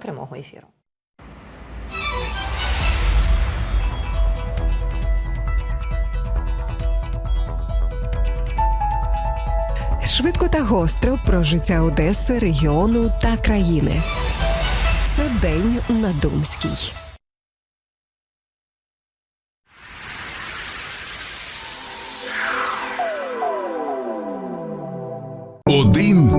прямого ефіру. Швидко та гостро про життя Одеси, регіону та країни. Це день на Думській. Один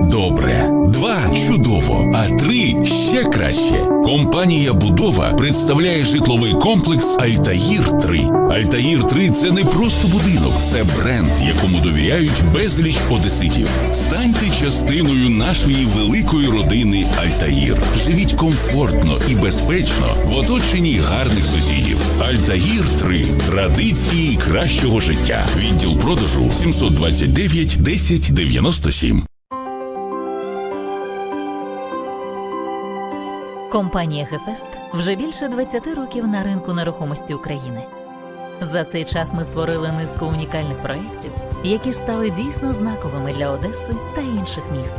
два чудово, а три ще краще. Компанія Будова представляє житловий комплекс Альтаїр 3 Альтаїр 3 це не просто будинок, це бренд, якому довіряють безліч одеситів. Станьте частиною нашої великої родини Альтаїр. Живіть комфортно і безпечно в оточенні гарних сусідів. Альтаїр 3 традиції кращого життя. Відділ продажу 729 10 97. Компанія Гефест вже більше 20 років на ринку нерухомості України. За цей час ми створили низку унікальних проєктів, які стали дійсно знаковими для Одеси та інших міст.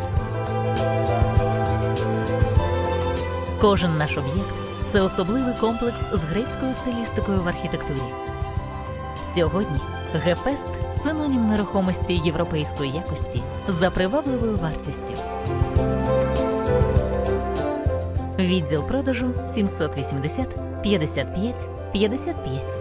Кожен наш об'єкт це особливий комплекс з грецькою стилістикою в архітектурі. Сьогодні Гефест синонім нерухомості європейської якості за привабливою вартістю. Відділ продажу 780 55 55.